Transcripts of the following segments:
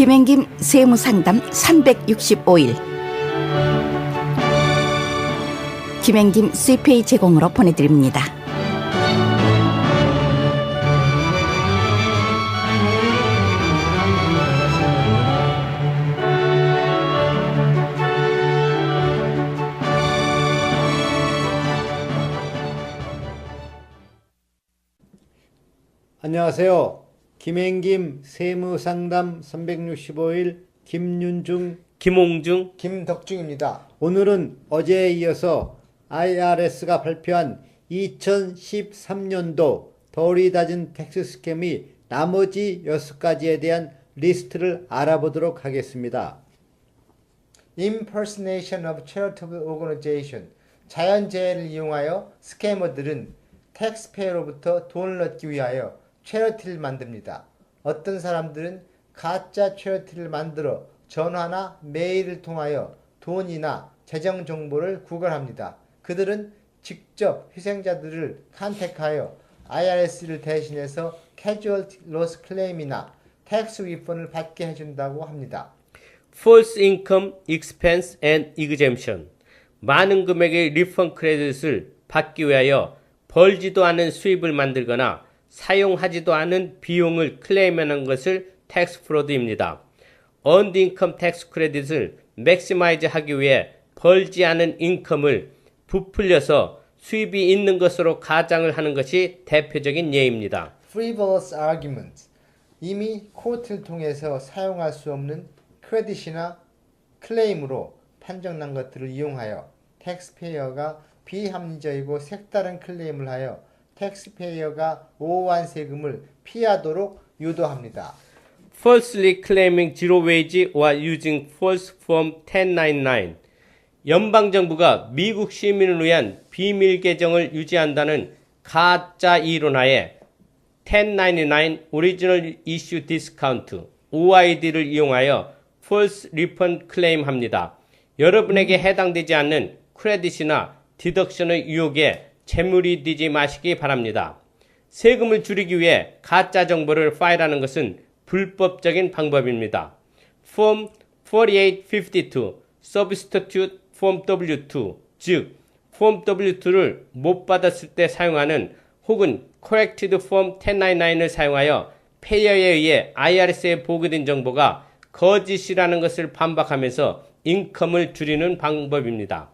김행김 세무상담 365일 김행김 CPA 제공으로 보내드립니다. 안녕하세요. 김행김 세무상담 365일 김윤중 김홍중 김덕중입니다. 오늘은 어제에 이어서 IRS가 발표한 2013년도 덜이 낮은 텍스 스캠이 나머지 6가지에 대한 리스트를 알아보도록 하겠습니다. Impersonation of Charitable Organization 자연재해를 이용하여 스캐머들은 텍스페이로부터 돈을 얻기 위하여 체리티를 만듭니다. 어떤 사람들은 가짜 체리티를 만들어 전화나 메일을 통하여 돈이나 재정 정보를 구걸합니다. 그들은 직접 희생자들을 컨택하여 IRS를 대신해서 캐주얼티 로스 클레임이나 텍스 위펀을 받게 해준다고 합니다. False Income Expense and Exemption 많은 금액의 리펀 크레딧을 받기 위하여 벌지도 않은 수입을 만들거나 사용하지도 않은 비용을 클레임하는 것을 텍스 프로드입니다. Earned Income Tax 크레딧을 맥시마이즈 하기 위해 벌지 않은 인컴을 부풀려서 수입이 있는 것으로 가장을 하는 것이 대표적인 예입니다. frivolous argument 이미 코트를 통해서 사용할 수 없는 크레딧이나 클레임으로 판정난 것들을 이용하여 텍스페이어가 비합리적이고 색다른 클레임을 하여 텍스페이어가 오한 세금을 피하도록 유도합니다. falsely claiming zero wage or using false form 1099 연방 정부가 미국 시민을 위한 비밀 계정을 유지한다는 가짜 이론하에 1099 오리지널 이슈 디스카운트 OID를 이용하여 false refund 클레임합니다. 여러분에게 해당되지 않는 크레딧이나 디덕션의 유혹에 재물이 되지 마시기 바랍니다. 세금을 줄이기 위해 가짜 정보를 파일하는 것은 불법적인 방법입니다. Form 4852 Substitute Form W2 즉 Form W2를 못 받았을 때 사용하는 혹은 Corrected Form 1099을 사용하여 페이어에 의해 IRS에 보고된 정보가 거짓이라는 것을 반박하면서 인컴을 줄이는 방법입니다.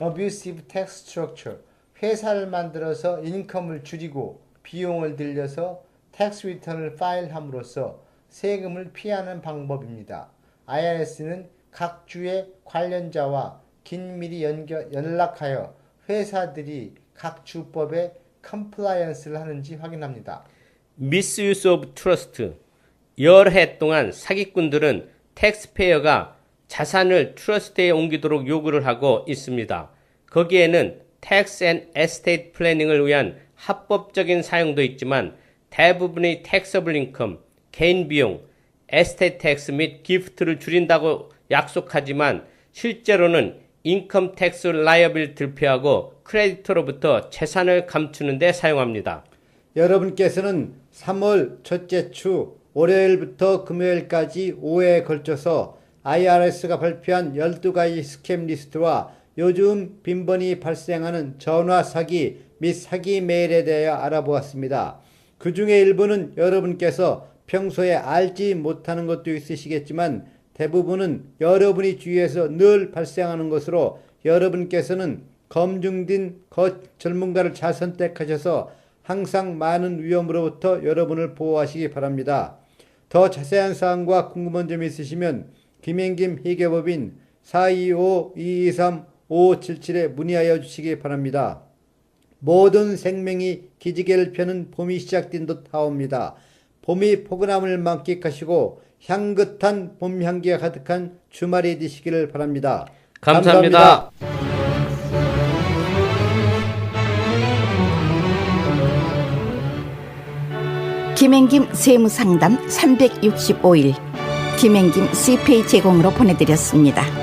abusive tax structure 회사를 만들어서 인컴을 줄이고 비용을 들여서 텍스 리턴을 파일함으로써 세금을 피하는 방법입니다. IRS는 각 주의 관련자와 긴밀히 연결, 연락하여 회사들이 각 주법에 컴플라이언스를 하는지 확인합니다. Misuse of Trust 여러 해 동안 사기꾼들은 텍스페이어가 자산을 트러스트에 옮기도록 요구를 하고 있습니다. 거기에는 텍스 앤 에스테이트 플래닝을 위한 합법적인 사용도 있지만 대부분의 텍서블 인컴, 개인 비용, 에스테이트 텍스 및 기프트를 줄인다고 약속하지만 실제로는 인컴 텍스 라이어빌리티를 피하고 크레디터로부터 재산을 감추는 데 사용합니다. 여러분께서는 3월 첫째 주 월요일부터 금요일까지 5회에 걸쳐서 IRS가 발표한 12가지 스캠 리스트와 요즘 빈번히 발생하는 전화 사기 및 사기 메일에 대하여 알아보았습니다. 그 중에 일부는 여러분께서 평소에 알지 못하는 것도 있으시겠지만 대부분은 여러분이 주위에서 늘 발생하는 것으로 여러분께서는 검증된 거- 전문가를 잘 선택하셔서 항상 많은 위험으로부터 여러분을 보호하시기 바랍니다. 더 자세한 사항과 궁금한 점이 있으시면 김행김 희계법인 425-223-5577에 문의하여 주시기 바랍니다. 모든 생명이 기지개를 펴는 봄이 시작된 듯 하옵니다. 봄이 포근함을 만끽하시고 향긋한 봄 향기가 가득한 주말이 되시기를 바랍니다. 감사합니다. 김행김 세무상담 365일 김행김 CPA 제공으로 보내드렸습니다.